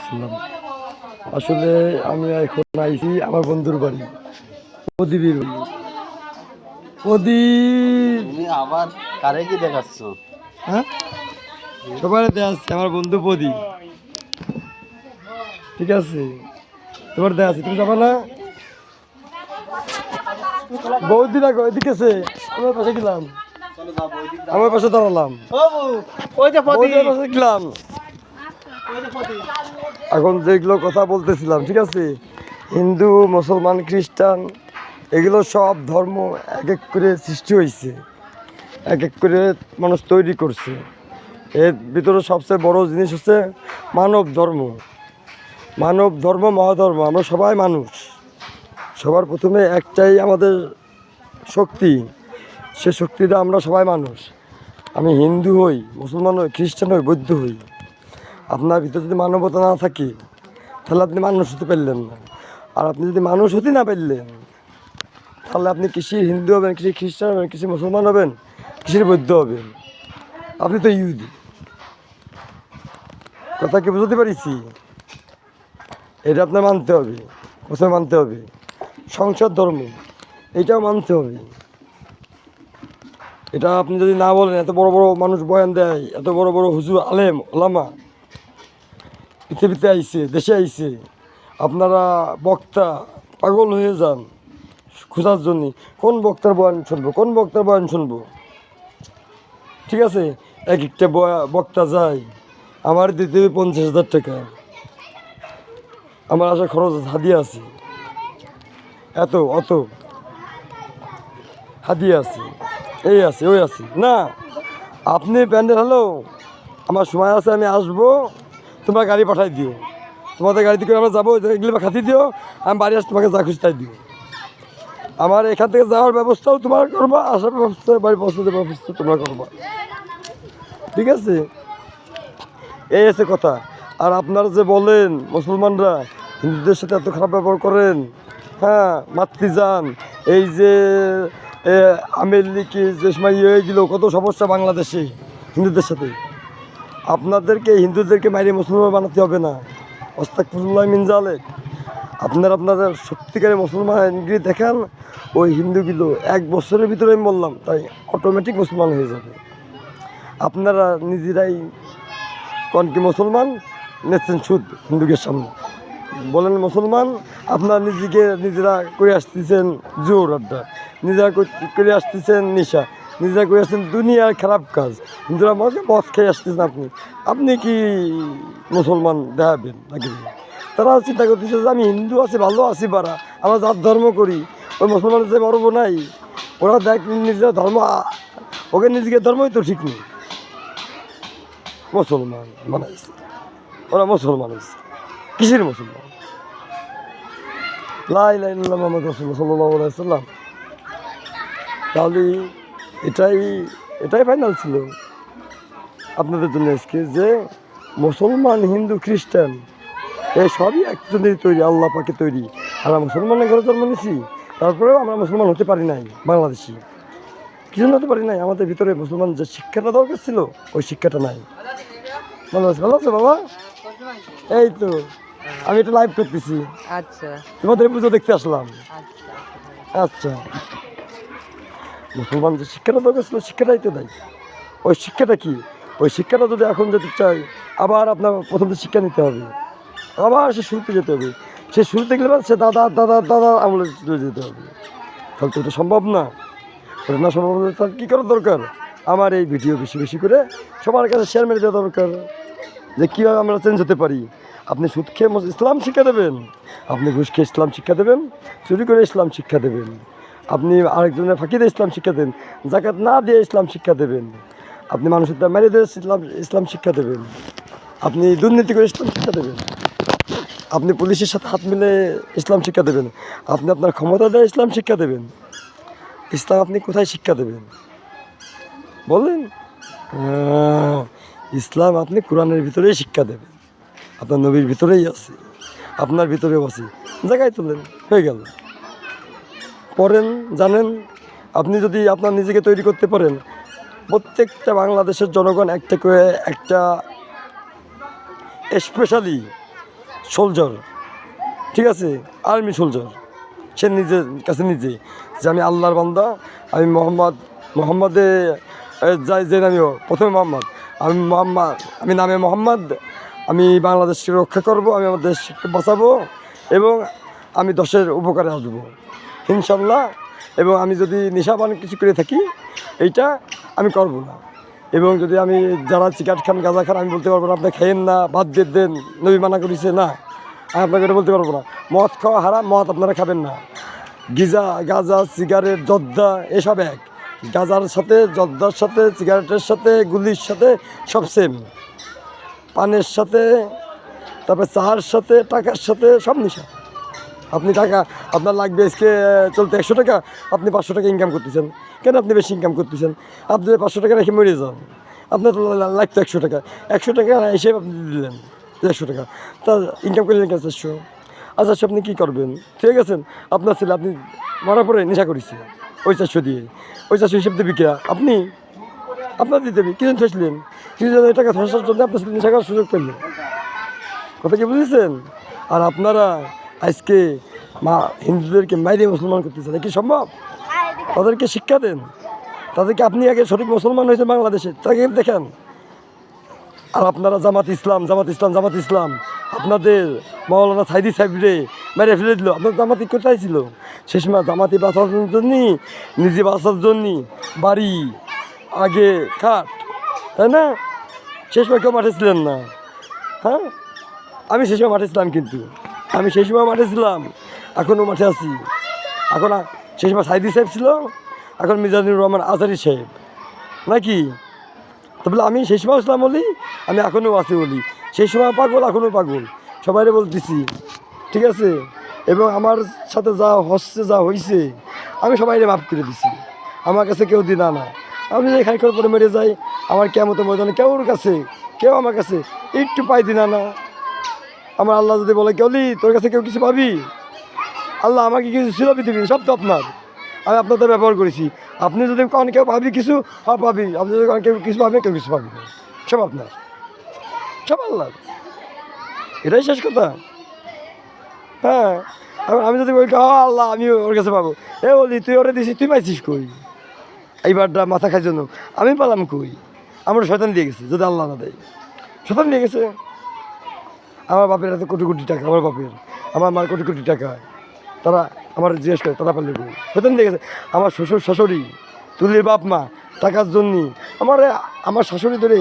সাল্লাম আসলে আমি এখন আইছি আমার বন্ধুর বাড়ি প্রদীপের বাড়ি। প্রদীপ! আবার কারে কি দেখাচ্ছ? হ্যাঁ? সবাই আমার বন্ধু প্রদীপ। ঠিক আছে তোমার তুমি যাবা না? আছে আমার পাশে গেলাম। আমার পাশে দাঁড়ালাম। ওই যে গেলাম। এখন যেগুলো কথা বলতেছিলাম, ঠিক আছে? হিন্দু, মুসলমান, খ্রিস্টান, এগুলো সব ধর্ম এক এক করে সৃষ্টি হয়েছে এক এক করে মানুষ তৈরি করছে। এর ভিতরে সবচেয়ে বড় জিনিস হচ্ছে মানব ধর্ম। মানব ধর্ম, মহাধর্ম, আমরা সবাই মানুষ। সবার প্রথমে একটাই আমাদের শক্তি, সে শক্তিটা আমরা সবাই মানুষ। আমি হিন্দু হই, মুসলমান হই, খ্রিস্টান হই, বৌদ্ধ হই। আপনার ভিতরে যদি মানবতা না থাকে, তাহলে আপনি মানুষ হতে পারলেন না। আর আপনি যদি মানুষ হতে না পারলেন, তাহলে আপনি কৃষি হিন্দু হবেন, কৃষি খ্রিস্টান হবেন, কৃষি মুসলমান হবেন, কৃষির বৌদ্ধ হবেন। আপনি তো ইহুদি। কথা কি বুঝতে পারিছি? এটা আপনার মানতে হবে প্রথমে মানতে হবে? সংসার ধর্ম, এটাও মানতে হবে। এটা আপনি যদি না বলেন, এত বড় বড় মানুষ বয়ান দেয়, এত বড় বড় হুজুর, আলেম, ওলামা পৃথিবীতে আইছে, দেশে আইছে, আপনারা বক্তা পাগল হয়ে যান খোঁজার জন্য। কোন বক্তার বয়ান শুনব? কোন বক্তার বয়ান শুনব? ঠিক আছে? এক একটা বক্তা যায়, আমার দিতে হবে পঞ্চাশ হাজার টাকা। আমার আসা খরচ হাদিয়া আছে। এত, অত। হাদিয়া আছে। এই আছে, ওই আছে। না, আপনি প্যান্ডেল হলো আমার সময় আছে, আমি আসব। তোমরা গাড়ি পাঠাই দিও। তোমাদের গাড়িতে করে আমরা যাব এগুলো খাতি দিও, আমি বাড়ি আসতে তোমাকে যা খুঁজতে দিও। আমার এখান থেকে যাওয়ার ব্যবস্থাও তোমার করবা, আসার ব্যবস্থা, বাড়ি পৌঁছাতে ব্যবস্থা তোমরা করবা। ঠিক আছে? এই আছে কথা। আর আপনারা যে বলেন, মুসলমানরা হিন্দুদের সাথে এত খারাপ ব্যবহার করেন হ্যাঁ মাতৃযান এই যে আমের লিখে যে সময় ইয়ে হয়ে গেল, কত সমস্যা বাংলাদেশে হিন্দুদের সাথে। আপনাদেরকে, হিন্দুদেরকে মারিয়ে মুসলমান বানাতে হবে না। অস্তাকুল্লাহ মিনজালে আপনারা আপনারা সত্যিকারের মুসলমানগিরি দেখান, ওই হিন্দুগুলো এক বছরের ভিতরে আমি বললাম, তাই অটোমেটিক মুসলমান হয়ে যাবে। আপনারা নিজেরাই কোন কি মুসলমান? নেচ্ছেন সুদ হিন্দুকের সামনে। বলেন মুসলমান, আপনার নিজেকে, নিজেরা করে আসতেছেন জোর আড্ডা। নিজেরা করে আসতেছেন নেশা। নিজেরা করে আসছেন দুনিয়ার খারাপ কাজ। হিন্দুরা মজা মদ খেয়ে আসতেছেন আপনি। আপনি কি মুসলমান দেখাবেন নাকি? তারা চিন্তা করতেছে যে আমি হিন্দু আছি, ভালো আছি বারা। আমরা যার ধর্ম করি। ওই মুসলমানের যে মরব নাই, ওরা দেখ নিজের ধর্ম, ওকে নিজেকে ধর্মই তো ঠিক নেই। মুসলমান বানাইছে। ওরা মুসলমান হয়েছে কিসের মুসলমান? লাই লাই মোহাম্মদ রসুল্লাহ সাল্লাহ সাল্লাম তাহলে এটাই এটাই ফাইনাল ছিল আপনাদের জন্য আজকে যে মুসলমান হিন্দু খ্রিস্টান এই সবই একজনের তৈরি আল্লাহ পাকে তৈরি। আমরা মুসলমানের ঘরে জন্ম নিয়েছি তারপরেও আমরা মুসলমান হতে পারি নাই বাংলাদেশি। কি জন্য হতে পারি নাই? আমাদের ভিতরে মুসলমান যে শিক্ষাটা দরকার ছিল ওই শিক্ষাটা নাই। ভালো আছে ভালো আছে বাবা? এই তো আমি এটা লাইভ করতেছি। আচ্ছা। তোমাদের পুজো দেখতে আসলাম। আচ্ছা। আচ্ছা। মুসলমান যে শিক্ষাটা দরকার ছিল, শিক্ষাটাই তো দেয় ওই শিক্ষাটা কি? ওই শিক্ষাটা যদি এখন যেতে চাই, আবার আপনার প্রথম তো শিক্ষা নিতে হবে। আবার সে শুরুতে যেতে হবে। সে শুরুতে গেলে সে দাদা দাদা দাদা আমলে যেতে হবে। তাহলে তো এটা সম্ভব না। ওটা না সম্ভব হলে তাহলে কী করা দরকার? আমার এই ভিডিও বেশি বেশি করে সবার কাছে শেয়ার মেরে দেওয়া দরকার। যে কীভাবে আমরা চেঞ্জ হতে পারি। আপনি সুদ খেয়ে ইসলাম শিক্ষা দেবেন। আপনি ঘুষ খেয়ে ইসলাম শিক্ষা দেবেন। চুরি করে ইসলাম শিক্ষা দেবেন। আপনি আরেকজনের ফাঁকিতে ইসলাম শিক্ষা দেন, জাকাত না দিয়ে ইসলাম শিক্ষা দেবেন। আপনি মানুষের দাম মেরে দিয়ে ইসলাম ইসলাম শিক্ষা দেবেন। আপনি দুর্নীতি করে ইসলাম শিক্ষা দেবেন। আপনি পুলিশের সাথে হাত মিলে ইসলাম শিক্ষা দেবেন। আপনি আপনার ক্ষমতা দিয়ে ইসলাম শিক্ষা দেবেন। ইসলাম আপনি কোথায় শিক্ষা দেবেন? বলেন। ইসলাম আপনি কোরআনের ভিতরেই শিক্ষা দেবেন। আপনার নবীর ভিতরেই আছে। আপনার ভিতরেও আছে। জায়গায় তোলেন, হয়ে গেল। পড়েন, জানেন? আপনি যদি আপনার নিজেকে তৈরি করতে পারেন, প্রত্যেকটা বাংলাদেশের জনগণ একটা করে একটা স্পেশালি সোলজার ঠিক আছে? আর্মি সোলজার সে নিজের কাছে নিজে। যে আমি আল্লাহর বান্দা, আমি মোহাম্মদ, মোহাম্মদে যাই, যে নামিও প্রথমে মোহাম্মদ। আমি মোহাম্মদ, আমি নামে মোহাম্মদ, আমি বাংলাদেশকে রক্ষা করব, আমি আমার দেশকে বাঁচাবো, এবং আমি দশের উপকারে আসব। ইনশাল্লাহ এবং আমি যদি নেশাবান কিছু করে থাকি, এইটা আমি করব না। এবং যদি আমি যারা চিকাট খান, গাঁজা খান, আমি বলতে পারব না, আপনি খেয়েন না, বাদ দিয়ে দেন, নবী মানা করেছে, না। আমি আপনাকে এটা বলতে পারব না। মদ খাওয়া হারাম, মদ আপনারা খাবেন না। গিজা, গাঁজা, সিগারেট, জর্দা, এসব এক। গাজার সাথে, জর্দার সাথে, সিগারেটের সাথে, গুলির সাথে, সব সেম পানের সাথে, তারপরে চার সাথে, টাকার সাথে, সব নিশা। আপনি টাকা, আপনার লাগবে আজকে চলতে একশো টাকা, আপনি পাঁচশো টাকা ইনকাম করতেছেন। কেন আপনি বেশি ইনকাম করতেছেন? আপনি পাঁচশো টাকা রেখে মরে যান, আপনার লাগতো একশো টাকা। একশো টাকা হিসেবে আপনি দিলেন একশো টাকা। তা ইনকাম করলেন কেন চারশো? আচ্ছা আচ্ছা আপনি কী করবেন? ঠিক আছেন আপনার ছেলে, আপনি মারা পরে নেশা করেছে, ওই চারশো দিয়ে। ওই চারশো হিসেব দেবে কিরা আপনি? আপনার দিতে হবে কিছু ঠেসলেন কিছু টাকা ধসার জন্য আপনার নেশা করার সুযোগ পেলেন? কথা কি বুঝেছেন? আর আপনারা আজকে মা হিন্দুদেরকে মাইরে মুসলমান করতে করতেছেন কি সম্ভব? তাদেরকে শিক্ষা দেন। তাদেরকে আপনি আগে সঠিক মুসলমান হয়েছে বাংলাদেশে। তাকে দেখেন। আর আপনারা জামাত ইসলাম জামাত ইসলাম জামাত ইসলাম, আপনাদের মৌলানা সাইদি সাহেবরে মেরে ফেলে দিল। আপনার জামাতি কোথায় ছিল? সে সময় জামাতি বাঁচার জন্য নিজে বাঁচার জন্য বাড়ি আগে খাট, তাই না? সে সময় কেউ মাঠে ছিলেন না। হ্যাঁ? আমি সেই সময় মাঠে ছিলাম কিন্তু। আমি সেই সময় মাঠে ছিলাম এখনও মাঠে আছি। এখন সেই সময় সাইদি সাহেব ছিল, এখন মিজানুর রহমান আজারি সাহেব। নাকি তো বলে, আমি সেই সময় ছিলাম বলি, আমি এখনও আছি বলি। সেই সময় পাগল এখনও পাগল। সবাইরে বলতেছি, ঠিক আছে? এবং আমার সাথে যা হচ্ছে, যা হয়েছে আমি সবাইরে মাফ করে দিছি। আমার কাছে কেউ দিনা না। আমি যদি খাই করে মেরে যাই, আমার কেমন ময়দানে কেউর কাছে, কেউ আমার কাছে একটু পাই দিনা না। আমার আল্লাহ যদি বলে কেউলি তোর কাছে কেউ কিছু পাবি? আল্লাহ আমাকে কিছু ছিল পৃথিবী সব তো আপনার। আমি আপনাদের ব্যবহার করেছি। আপনি যদি কখন কেউ পাবি কিছু হ্যাঁ পাবি। আপনি যদি কখন কেউ কিছু পাবে, কেউ কিছু পাবি। সব আপনার। সব আল্লাহ এটাই শেষ কথা। হ্যাঁ আমি যদি বলি আল্লাহ আমি ওর কাছে পাবো। এ বলি, তুই ওরে দিছিস, তুই পাইছিস কই? এইবারটা মাথা খাই জন্য আমি পালাম কই? আমার শয়তান দিয়ে গেছে, যদি আল্লাহ না দেয়। শয়তান দিয়ে গেছে। আমার বাপের এত কোটি কোটি টাকা, আমার বাপের, আমার মার কোটি কোটি টাকা। তারা আমার জিজ্ঞেস করে, তারা পারলে দিয়ে গেছে। আমার শ্বশুর, শাশুড়ি, তুলির বাপ মা, টাকার জন্য। আমার আমার শাশুড়ি ধরে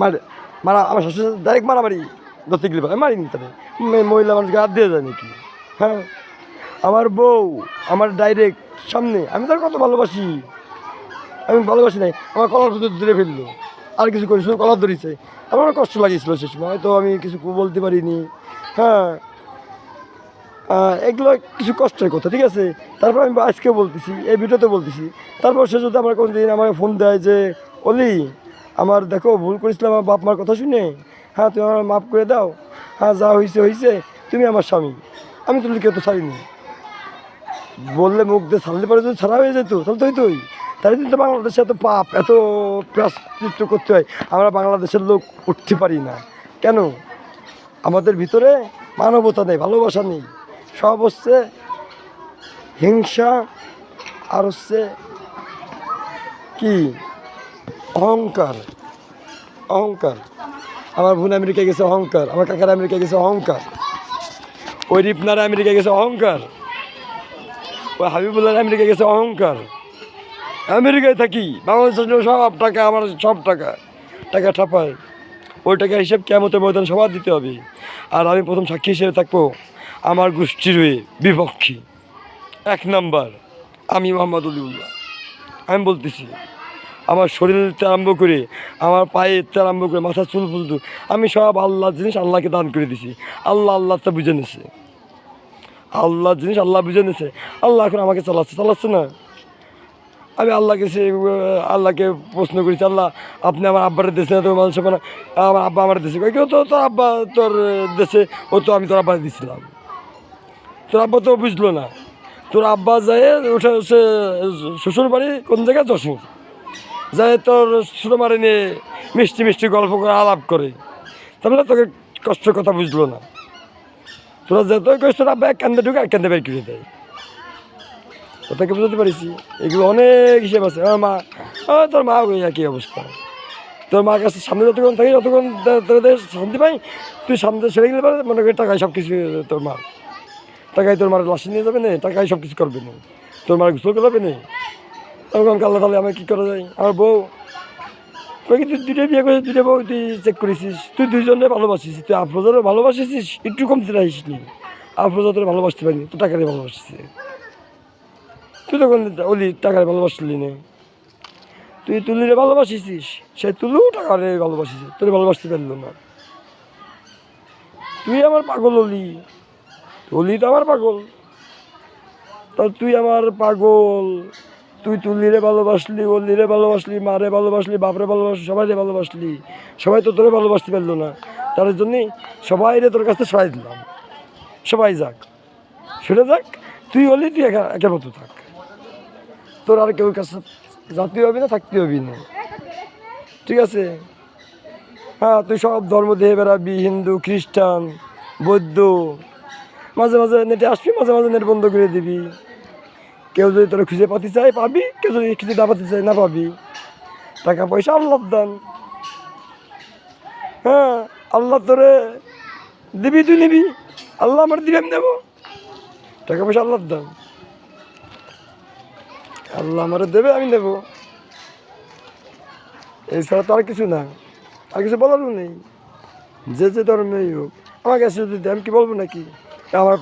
মার, মারা, আমার শাশুড়ি ডাইরেক্ট মারামারি ধরতে গেলে মারিনি তাদের মহিলা মানুষকে হাত দিয়ে যায় নাকি? হ্যাঁ। আমার বউ, আমার ডাইরেক্ট সামনে। আমি তার কত ভালোবাসি। আমি ভালোবাসি নাই। আমার কলার ধরে ফেলল। আর কিছু করি শুধু কলার ধরেছে। আমার কষ্ট লাগিয়েছিল সে সময়, হয়তো আমি কিছু বলতে পারিনি। হ্যাঁ। এগুলো কিছু কষ্টের কথা, ঠিক আছে? তারপর আমি আজকে বলতেছি, এই ভিডিওতে বলতেছি। তারপর সে যদি আমার কোনো দিন আমার ফোন দেয় যে, অলি, আমার দেখো, ভুল করেছিলাম আমার বাপ মার কথা শুনে। হ্যাঁ তুমি আমার মাফ করে দাও। হ্যাঁ যা হয়েছে হয়েছে তুমি আমার স্বামী। আমি তুমি কেউ তো ছাড়িনি। বললে মুখ দিয়ে ছাড়লে পরে যদি ছাড়া হয়ে যেত, তাহলে তো হইতোই। তাই কিন্তু বাংলাদেশে এত পাপ, এত প্রাশ্চিত্য করতে হয়, আমরা বাংলাদেশের লোক উঠতে পারি না। কেন? আমাদের ভিতরে মানবতা নেই, ভালোবাসা নেই। সব হচ্ছে হিংসা, আর হচ্ছে কি? অহংকার অহংকার। আমার বোন আমেরিকায় গেছে অহংকার, আমার কাকার আমেরিকায় গেছে অহংকার। ওই রিপনার আমেরিকায় গেছে অহংকার। ওই হাবিবুল্লাহ আমেরিকায় গেছে অহংকার। আমেরিকায় থাকি, বাংলাদেশের জন্য সব টাকা, আমার সব টাকা টাকা ঠাপায় ওই টাকা হিসেব কেমতের ময়দান সবার দিতে হবে। আর আমি প্রথম সাক্ষী হিসেবে থাকব আমার গোষ্ঠীর হয়ে, বিপক্ষী। এক নাম্বার, আমি মোহাম্মদ উলিউল্লাহ আমি বলতেছি, আমার শরীর আরম্ভ করে, আমার থেকে আরম্ভ করে, মাথার চুল পর্যন্ত আমি সব আল্লাহর জিনিস আল্লাহকে দান করে দিছি। আল্লাহ আল্লাহ তা বুঝে নিছে। আল্লাহর জিনিস আল্লাহ বুঝে নিছে। আল্লাহ এখন আমাকে চালাচ্ছে চালাচ্ছে না। আমি আল্লাহকে সে আল্লাহকে প্রশ্ন করেছি, আল্লাহ, আপনি আমার আব্বার দেশে না তো মানুষ মানে আমার আব্বা আমার দেশে কেউ তো তোর আব্বা তোর দেশে, ও তো আমি তোর আব্বা দিছিলাম। তোর আব্বা তো বুঝলো না। তোর আব্বা যায় ওঠে সে শ্বশুর বাড়ি কোন জায়গায়? যশোর। যায় তোর ছোটো মারে নিয়ে মিষ্টি মিষ্টি গল্প করে আলাপ করে। তাহলে তোকে কষ্টের কথা বুঝলো না। তোরা যতই কষ্ট তোরা ব্যাগ কান্দে ঢুকে আর কান্দে বের করে দেয়। তোকে বুঝতে পারিস এগুলো অনেক হিসেব আছে। আমার মা তোর মা ওই একই অবস্থা। তোর মার কাছে সামনে যতক্ষণ থাকি যতক্ষণ তোদের শান্তি পাই, তুই সামনে ছেড়ে গেলে পারে মনে করি টাকায় সব কিছু তোর মার। টাকায় তোর মার লাশি নিয়ে যাবে না, টাকায় সব কিছু করবে না। তোর মার গোসল করবে না। তখন কাল্লা তাহলে আমার কী করা যায়? আমার বউ কই কি তুই দুটো বিয়ে করেছিস দুটো বউ তুই চেক করেছিস। তুই দুইজনে ভালোবাসিস, তুই আফরোজারে ভালোবাসিস একটু কমতে রাখিস নি আফরোজাদের ভালোবাসতে পারিনি তো টাকারে ভালোবাসিস তুই তখন ওলি টাকারে ভালোবাসলি না, তুই তুলিরে ভালোবাসিস সে তুলু টাকারে ভালোবাসিস তোর ভালোবাসতে পারল না। তুই আমার পাগল অলি অলি তো আমার পাগল। তা তুই আমার পাগল, তুই তুলিরে ভালোবাসলি, অলিরে ভালোবাসলি, মারে ভালোবাসলি, বাপরে ভালোবাসলি, সবাইরে ভালোবাসলি, সবাই তো তোরে ভালোবাসতে পারল না। তার জন্যই সবাই রে তোর কাছে সবাই দিলাম। সবাই যাক, সরে যাক, তুই হলি তুই একা একের মতো থাক। তোর আর কেউ কাছে জাতি হবি না থাকতে হবি না। ঠিক আছে? হ্যাঁ তুই সব ধর্ম দিয়ে বেড়াবি, হিন্দু, খ্রিস্টান, বৌদ্ধ। মাঝে মাঝে নেটে আসবি, মাঝে মাঝে নেট বন্ধ করে দিবি। কেউ যদি তোরা খুঁজে পাতি চায়, পাবি। কেউ যদি খুঁজে না পাতি চায়, না পাবি। টাকা পয়সা আল্লাহ দান। হ্যাঁ আল্লাহ তোরে দিবি, তুই নিবি। আল্লাহ আমার দিবি আমি দেবো। টাকা পয়সা আল্লাহ দান। আল্লাহ আমার দেবে, আমি দেবো এছাড়া তো আর কিছু না। আর কিছু বলারও নেই। যে যে ধর্মেই হোক। আমার কাছে যদি আমি কি বলব নাকি? আমার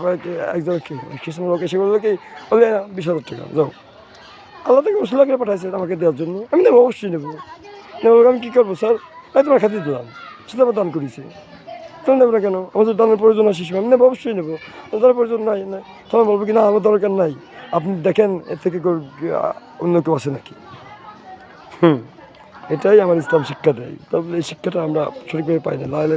একজন কি কিছু লোক এসে বলল কি বলবে বিশ হাজার টাকা, যাও। আল্লাহ থেকে উসুলা করে পাঠাইছে আমাকে দেওয়ার জন্য। আমি নেব, অবশ্যই নেব। নেব আমি কী করব, স্যার? আমি তোমার খাতে দিলাম। সেটা আমার দান করেছি। তাহলে নেব না কেন? যদি দানের প্রয়োজন আছে, আমি নেব, অবশ্যই নেব। দানের প্রয়োজন নাই না তাহলে বলব কি, না, আমার দরকার নাই। আপনি দেখেন, এর থেকে অন্য কেউ আছে নাকি? হুম, এটাই আমার ইসলাম শিক্ষা দেয়। তবে এই শিক্ষাটা আমরা সঠিকভাবে পাই না। লাইল